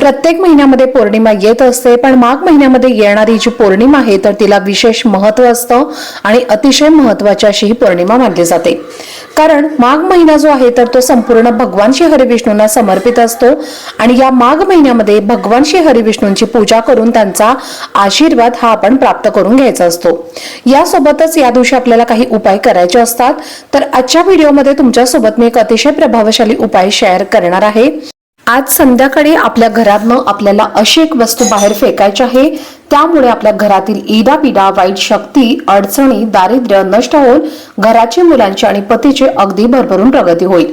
प्रत्येक महिन्यामध्ये पौर्णिमा येत असते पण माघ महिन्यामध्ये येणारी जी पौर्णिमा आहे तर तिला विशेष महत्त्व असतं आणि अतिशय महत्वाची अशी ही पौर्णिमा मानली जाते. कारण माघ महिना जो आहे तर तो संपूर्ण भगवान श्री हरिविष्णूंना समर्पित असतो आणि या माघ महिन्यामध्ये भगवान श्री हरिविष्णूंची पूजा करून त्यांचा आशीर्वाद हा आपण प्राप्त करून घ्यायचा असतो. यासोबतच या दिवशी आपल्याला काही उपाय करायचे असतात. तर आजच्या व्हिडिओमध्ये तुमच्यासोबत मी एक अतिशय प्रभावशाली उपाय शेअर करणार आहे. आज संध्याकाळी आपल्या घरातनं आपल्याला अशी एक वस्तू बाहेर फेकायची आहे. त्यामुळे आपल्या घरातील इडा पिडा वाईट शक्ती अडचणी दारिद्र्य नष्ट होऊन घराची मुलांची आणि पतीची अगदी भरभरून प्रगती होईल.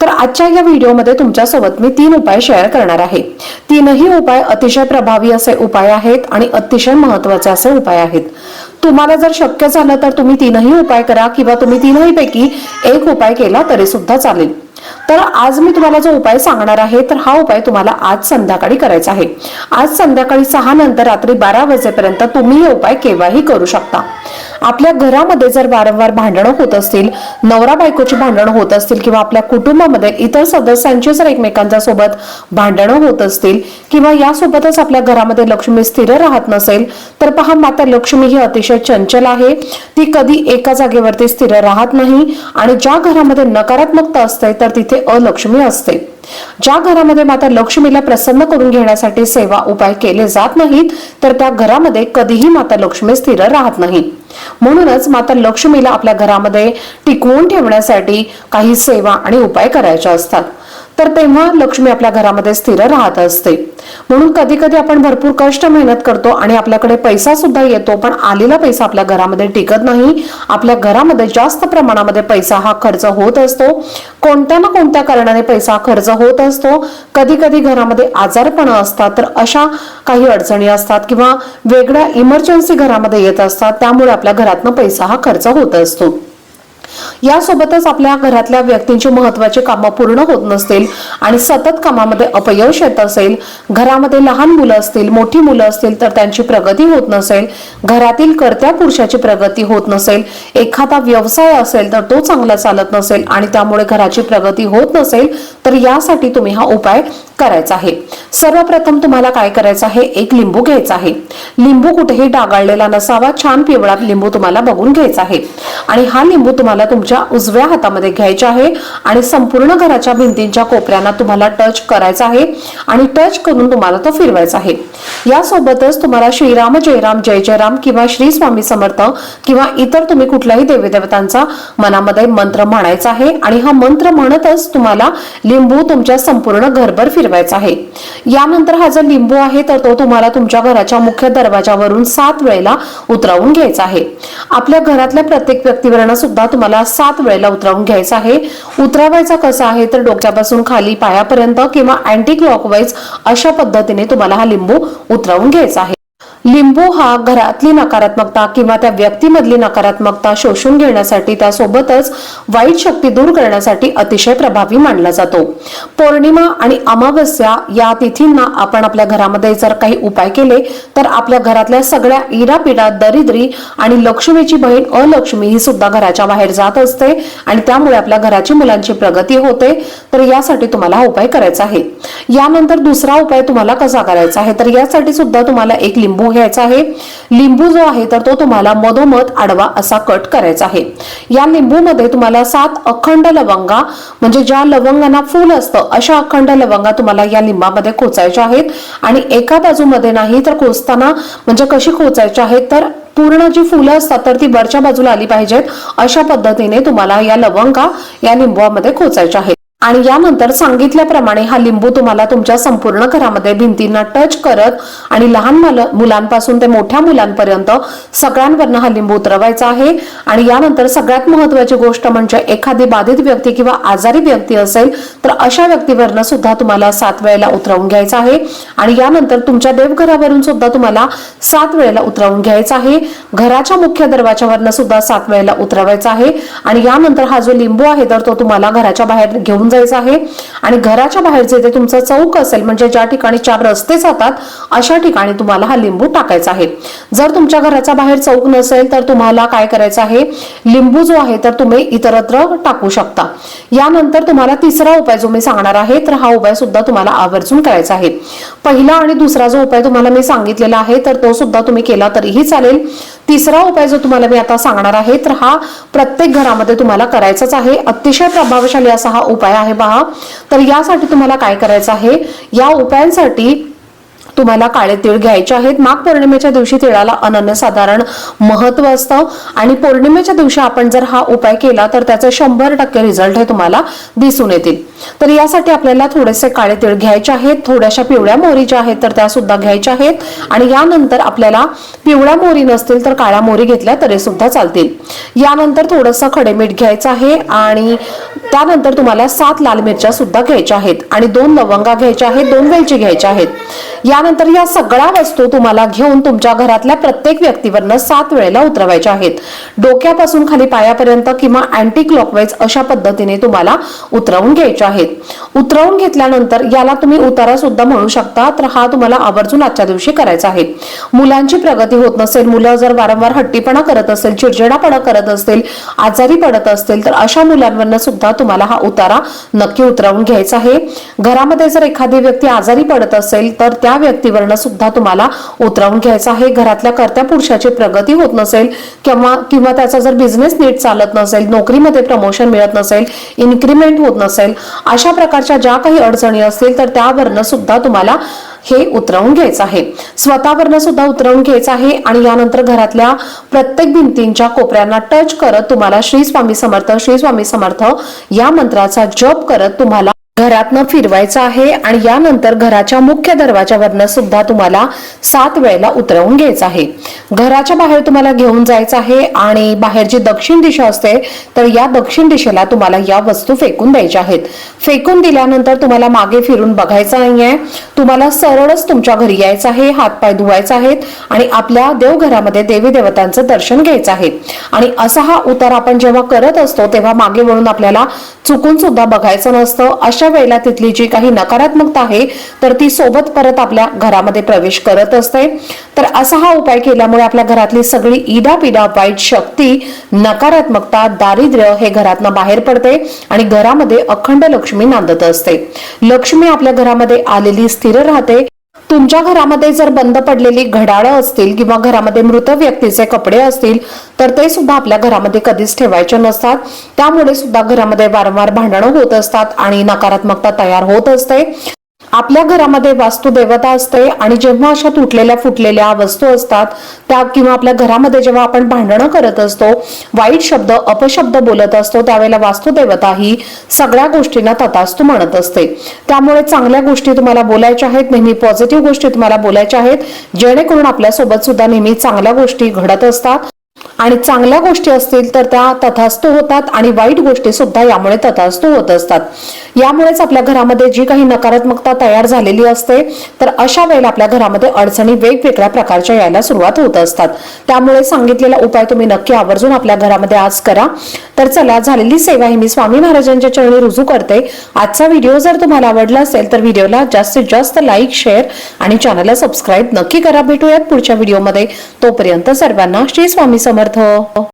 तर आजच्या या व्हिडिओमध्ये तुमच्यासोबत मी तीन उपाय शेअर करणार आहे. तीनही उपाय अतिशय प्रभावी असे उपाय आहेत आणि अतिशय महत्त्वाचे असे उपाय आहेत. तुम्हाला जर शक्य झालं तर तुम्ही तीनही उपाय करा किंवा तुम्ही तीनही पैकी एक उपाय केला तरी सुद्धा चालेल. तर आज मी तुम्हाला जो उपाय सांगणार आहे तर हा उपाय तुम्हाला आज संध्याकाळी करायचा आहे. आज संध्याकाळी सहा नंतर रात्री बारा वाजेपर्यंत तुम्ही हे उपाय केव्हाही करू शकता. आपल्या घरामध्ये जर वारंवार भांडणं होत असतील नवरा बायकोची भांडणं होत असतील किंवा आपल्या कुटुंबामध्ये इतर सदस्यांची जर एकमेकांच्या सोबत भांडणं होत असतील किंवा यासोबतच आपल्या घरामध्ये लक्ष्मी स्थिर राहत नसेल तर पहा माता लक्ष्मी ही अतिशय चंचल आहे. ती कधी एका जागेवरती स्थिर राहत नाही आणि ज्या घरामध्ये नकारात्मकता असते तर तिथे अलक्ष्मी असते. ज्या घरामध्ये माता लक्ष्मीला प्रसन्न करून घेण्यासाठी सेवा उपाय केले जात नाहीत तर त्या घरामध्ये कधीही माता लक्ष्मी स्थिर राहत नाही. म्हणूनच माता लक्ष्मीला आपल्या घरामध्ये टिकवून ठेवण्यासाठी काही सेवा आणि उपाय करायच्या असतात. तर तेव्हा लक्ष्मी आपल्या घरामध्ये स्थिर राहत असते. म्हणून कधी कधी आपण भरपूर कष्ट मेहनत करतो आणि आपल्याकडे पैसा सुद्धा येतो पण आलेला पैसा आपल्या घरामध्ये टिकत नाही. आपल्या घरामध्ये जास्त प्रमाणामध्ये पैसा हा खर्च होत असतो. कोणत्या ना कोणत्या कारणाने पैसा खर्च होत असतो. कधी कधी घरामध्ये आजारपण असतात तर अशा काही अडचणी असतात किंवा वेगळ्या इमर्जन्सी घरामध्ये येत असतात त्यामुळे आपल्या घरातनं पैसा हा खर्च होत असतो. यासोबतच आपल्या घरातल्या व्यक्तींची महत्वाची कामं पूर्ण होत नसतील आणि सतत कामामध्ये अपयश येत असेल घरामध्ये लहान मुलं असतील मोठी मुलं असतील तर त्यांची प्रगती होत नसेल घरातील कर्त्या पुरुषाची प्रगती होत नसेल एखादा व्यवसाय असेल तर तो चांगला चालत नसेल आणि त्यामुळे घराची प्रगती होत नसेल तर यासाठी तुम्ही हा उपाय करायचा आहे. सर्वप्रथम तुम्हाला काय करायचं आहे? एक लिंबू घ्यायचा आहे. लिंबू कुठेही डागाळलेला नसावा छान पिवळा लिंबू तुम्हाला बघून घ्यायचा आहे. आणि हा लिंबू तुम्हाला तुम्हाला तुमच्या उजव्या हातामध्ये घ्यायचे आहे आणि संपूर्ण घराच्या भिंतींच्या कोपऱ्यांना तुम्हाला टच करायचा आहे आणि टच करून तुम्हाला तो फिरवायचा आहे. यासोबतच तुम्हाला श्रीराम जयराम जय जयराम किंवा श्री स्वामी समर्थ किंवा इतर तुम्ही कुठल्याही देवीदेवतांचा मनामध्ये मंत्र म्हणायचा आहे आणि हा मंत्र म्हणतच तुम्हाला लिंबू तुमच्या संपूर्ण घरभर फिरवायचा आहे. यानंतर हा जो लिंबू आहे तर तो तुम्हाला तुमच्या घराच्या मुख्य दरवाजावरून सात वेळेला उतरवून घ्यायचा आहे. आपल्या घरातल्या प्रत्येक व्यक्तीवरनं सुद्धा तुम्हाला सात वेळेला उतरावून घ्यायचा आहे. उतरावायचा कसा आहे तर डोक्यापासून खाली पायापर्यंत किंवा अँटी क्लॉकवाईज अशा पद्धतीने तुम्हाला हा लिंबू उतरावून घ्यायचा आहे. लिंबू हा घरातली नकारात्मकता किंवा त्या व्यक्तीमधली नकारात्मकता शोषून घेण्यासाठी त्यासोबतच वाईट शक्ती दूर करण्यासाठी अतिशय प्रभावी मानला जातो. पौर्णिमा आणि अमावस्या या तिथींना आपण आपल्या घरामध्ये जर काही उपाय केले तर आपल्या घरातल्या सगळ्या इरापिडा दरिद्री आणि लक्ष्मीची बहीण अलक्ष्मी ही सुद्धा घराच्या बाहेर जात असते आणि त्यामुळे आपल्या घराची मुलांची प्रगती होते. तर यासाठी तुम्हाला हा उपाय करायचा आहे. यानंतर दुसरा उपाय तुम्हाला कसा करायचा आहे? तर यासाठी सुद्धा तुम्हाला एक लिंबू घ्यायचा आहे. लिंबू जो आहे तर तो तुम्हाला मधोमध आडवा असा कट करायचा आहे. या लिंबूमध्ये तुम्हाला सात अखंड लवंगा म्हणजे ज्या लवंगांना फुल असतं अशा अखंड लवंगा तुम्हाला या लिंबामध्ये खोचायच्या आहेत. आणि एका बाजूमध्ये नाही तर खोचताना म्हणजे कशी खोचायची आहेत तर पूर्ण जी फुलं असतात तर ती वरच्या बाजूला आली पाहिजेत. अशा पद्धतीने तुम्हाला या लवंगा या लिंबूमध्ये खोचायच्या आहेत. आणि यानंतर सांगितल्याप्रमाणे हा लिंबू तुम्हाला तुमच्या संपूर्ण घरामध्ये भिंतींना टच करत आणि लहान मुलं- मुलांपासून ते मोठ्या मुलांपर्यंत सगळ्यांवरनं हा लिंबू उतरवायचा आहे. आणि यानंतर सगळ्यात महत्वाची गोष्ट म्हणजे एखादी बाधित व्यक्ती किंवा आजारी व्यक्ती असेल तर अशा व्यक्तीवरनं सुद्धा तुम्हाला सात वेळेला उतरवून घ्यायचं आहे. आणि यानंतर तुमच्या देवघरावरून सुद्धा तुम्हाला सात वेळेला उतरवून घ्यायचा आहे. घराच्या मुख्य दरवाजावरनं सुद्धा सात वेळेला उतरवायचा आहे. आणि यानंतर हा जो लिंबू आहे तर तो तुम्हाला घराच्या बाहेर घेऊन जायचा आहे. आणि घराच्या बाहेर जे तुमचं चौक असेल म्हणजे ज्या ठिकाणी चार रस्ते जातात अशा ठिकाणी तुम्हाला हा लिंबू टाकायचा आहे. जर तुमच्या घराच्या बाहेर चौक नसेल तर तुम्हाला काय करायचं आहे? लिंबू जो आहे तर तुम्ही इतरत्र टाकू शकता. यानंतर तुम्हाला तिसरा उपाय जो मी सांगणार आहे तर हा उपाय सुद्धा तुम्हाला आवर्जून करायचा आहे. पहिला आणि दुसरा जो उपाय तुम्हाला मी सांगितलेला आहे तर तो सुद्धा तुम्ही केला तरीही चालेल. तिसरा उपाय जो तुम्हाला मी आता सांगणार आहे तर हा प्रत्येक घरामध्ये तुम्हाला करायचाच आहे. अतिशय प्रभावशाली असा हा उपाय आहे पहा तर यासाठी तुम्हाला काय करायचं आहे? या उपायांसाठी तुम्हाला काळे तीळ घ्यायचे आहेत. माघ पौर्णिमेच्या दिवशी तिळाला अनन्यसाधारण महत्त्व असतं. आणि पौर्णिमेच्या दिवशी आपण जर हा उपाय केला तर त्याचे शंभर टक्के रिझल्ट हे तुम्हाला दिसून येतील. तर यासाठी आपल्याला थोडेसे काळे तीळ घ्यायचे आहेत. थोड्याशा पिवळ्या मोहरी ज्या आहेत तर त्या सुद्धा घ्यायच्या आहेत. आणि यानंतर आपल्याला पिवळ्या मोहरी नसतील तर काळ्या मोहरी घेतल्या तरी सुद्धा चालतील. यानंतर थोडंसं खडे मीठ घ्यायचं आहे. आणि त्यानंतर तुम्हाला सात लाल मिरच्या सुद्धा घ्यायच्या आहेत आणि दोन लवंगा घ्यायच्या आहेत दोन वेलची घ्यायच्या आहेत. यानंतर या सगळ्या वस्तू तुम्हाला घेऊन तुमच्या घरातल्या प्रत्येक व्यक्तीवरनं सात वेळेला उतरवायच्या आहेत. डोक्यापासून खाली पायापर्यंत किंवा अँटी क्लॉकवाईज अशा पद्धतीने तुम्हाला उतरवून घ्यायच्या आहेत. उतरवून घेतल्यानंतर याला तुम्ही उतारा सुद्धा म्हणू शकता. तर हा तुम्हाला आवर्जून आजच्या दिवशी करायचा आहे. मुलांची प्रगती होत नसेल मुलं जर वारंवार हट्टीपणा करत असेल चिडचिडापणा करत असतील आजारी पडत असतील तर अशा मुलांवरनं सुद्धा तुम्हाला हा उतारा नक्की उतरवून घ्यायचा आहे. घरामध्ये जर एखादी व्यक्ती आजारी पडत असेल तर त्या व्यक्तीवरनं सुद्धा तुम्हाला उतरवून घ्यायचा आहे. घरातल्या कर्त्या पुरुषाची प्रगती होत नसेल किंवा किंवा त्याचा जर बिझनेस नीट चालत नसेल नोकरीमध्ये प्रमोशन मिळत नसेल इन्क्रीमेंट होत नसेल अशा प्रकारच्या ज्या काही अडचणी असतील तर त्यावरनं सुद्धा तुम्हाला हे उतरवून घ्यायचं आहे. स्वतःवरनं सुद्धा उतरवून घ्यायचं आहे आणि यानंतर घरातल्या प्रत्येक भिंतींच्या कोपऱ्यांना टच करत तुम्हाला श्री स्वामी समर्थ श्री स्वामी समर्थ या मंत्राचा जप करत तुम्हाला घरातनं फिरवायचं आहे आणि यानंतर घराच्या मुख्य दरवाजावरनं सुद्धा तुम्हाला सात वेळेला उतरवून घ्यायचं आहे. घराच्या बाहेर तुम्हाला घेऊन जायचं आहे आणि बाहेर जी दक्षिण दिशा असते तर या दक्षिण दिशेला तुम्हाला या वस्तू फेकून द्यायच्या आहेत. फेकून दिल्यानंतर तुम्हाला मागे फिरून बघायचं नाहीये. तुम्हाला सरळच तुमच्या घरी यायचं आहे हातपाय धुवायचा आहेत आणि आपल्या देवघरामध्ये देवी देवतांचं दर्शन घ्यायचं आहे. आणि असा हा उतार आपण जेव्हा करत असतो तेव्हा मागे वळून आपल्याला चुकून सुद्धा बघायचं नसतं. अशा वेळेला तिथली जी काही नकारात्मकता आहे तर ती सोबत परत आपल्या घरामध्ये प्रवेश करत असते. तर असा हा उपाय केल्यामुळे आपल्या घरातली सगळी इडा पिडा वाईट शक्ती नकारात्मकता दारिद्र्य हे घरातनं बाहेर पडते आणि घरामध्ये अखंड लक्ष्मी नांदत असते. लक्ष्मी आपल्या घरामध्ये आलेली स्थिर राहते. तुमच्या घरामध्ये जर बंद पडलेली घडाळं असतील किंवा घरामध्ये मृत व्यक्तीचे कपडे असतील तर ते सुद्धा आपल्या घरामध्ये कधीच ठेवायचे नसतात. त्यामुळे सुद्धा घरामध्ये वारंवार भांडणं होत असतात आणि नकारात्मकता तयार होत असते. आपल्या घरामध्ये वास्तू देवता असते आणि जेव्हा अशा तुटलेल्या फुटलेल्या वस्तू असतात त्या किंवा आपल्या घरामध्ये जेव्हा आपण भांडणं करत असतो वाईट शब्द अपशब्द बोलत असतो त्यावेळेला वास्तू देवता ही सगळ्या गोष्टींना तथास्तू म्हणत असते. त्यामुळे चांगल्या गोष्टी तुम्हाला बोलायच्या आहेत नेहमी पॉझिटिव्ह गोष्टी तुम्हाला बोलायच्या आहेत जेणेकरून आपल्यासोबत सुद्धा नेहमी चांगल्या गोष्टी घडत असतात. आणि चांगल्या गोष्टी असतील तर त्या तथास्तू होतात आणि वाईट गोष्टी सुद्धा यामुळे तथास्तू होत असतात. यामुळेच आपल्या घरामध्ये जी काही नकारात्मकता तयार झालेली असते तर अशा वेळेला आपल्या घरामध्ये अडचणी वेगवेगळ्या प्रकारच्या यायला सुरुवात होत असतात. त्यामुळे सांगितलेला उपाय तुम्ही नक्की आवर्जून आपल्या घरामध्ये आज करा. तर चला झालेली सेवा ही मी स्वामी महाराजांच्या चरणी रुजू करते. आजचा व्हिडिओ जर तुम्हाला आवडला असेल तर व्हिडिओला जास्तीत जास्त लाईक शेअर आणि चॅनलला सबस्क्राईब नक्की करा. भेटूयात पुढच्या व्हिडिओमध्ये. तोपर्यंत सर्वांना श्री स्वामी समर्थ. 托